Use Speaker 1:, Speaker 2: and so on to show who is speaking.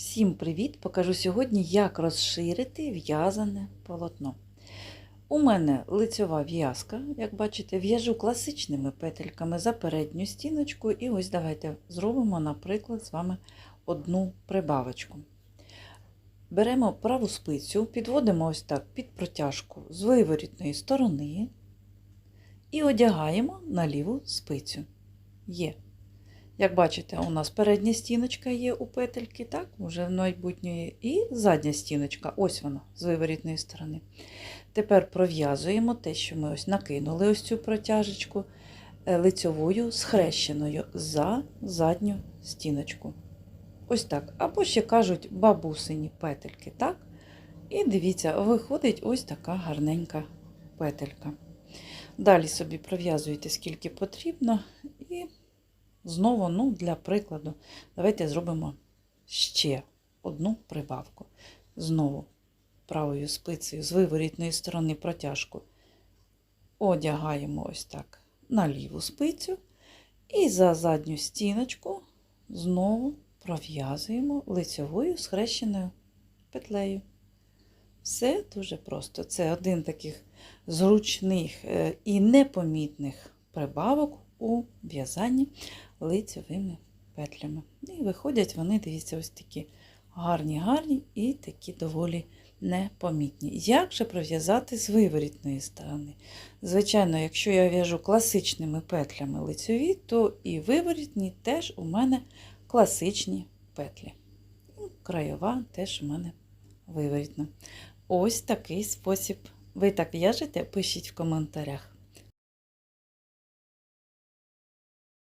Speaker 1: Всім привіт! Покажу сьогодні, як розширити в'язане полотно. У мене лицьова в'язка, як бачите, в'яжу класичними петельками за передню стіночку. І ось давайте зробимо, наприклад, з вами одну прибавочку. Беремо праву спицю, підводимо ось так під протяжку з виворітної сторони і одягаємо на ліву спицю. Є. Як бачите, у нас передня стіночка є у петельки, так, вже в майбутньої, і задня стіночка, ось вона, з виворітної сторони. Тепер пров'язуємо те, що ми ось накинули ось цю протяжечку е, лицьовою схрещеною за задню стіночку. Ось так. Або ще кажуть бабусині петельки, так? І дивіться, виходить ось така гарненька петелька. Далі собі пров'язуєте скільки потрібно, і Знову, ну, для прикладу, давайте зробимо ще одну прибавку. Знову правою спицею з виворітної сторони протяжку одягаємо ось так на ліву спицю. І за задню стіночку знову пров'язуємо лицьовою схрещеною петлею. Все дуже просто. Це один таких зручних е, і непомітних прибавок у в'язанні лицьовими петлями. І виходять вони, дивіться, ось такі гарні-гарні і такі доволі непомітні. Як же пров'язати з виворітної сторони? Звичайно, якщо я в'яжу класичними петлями лицьові, то і виворітні теж у мене класичні петлі. Ну, Краєва теж у мене виворітна. Ось такий спосіб. Ви так в'яжете? Пишіть в коментарях.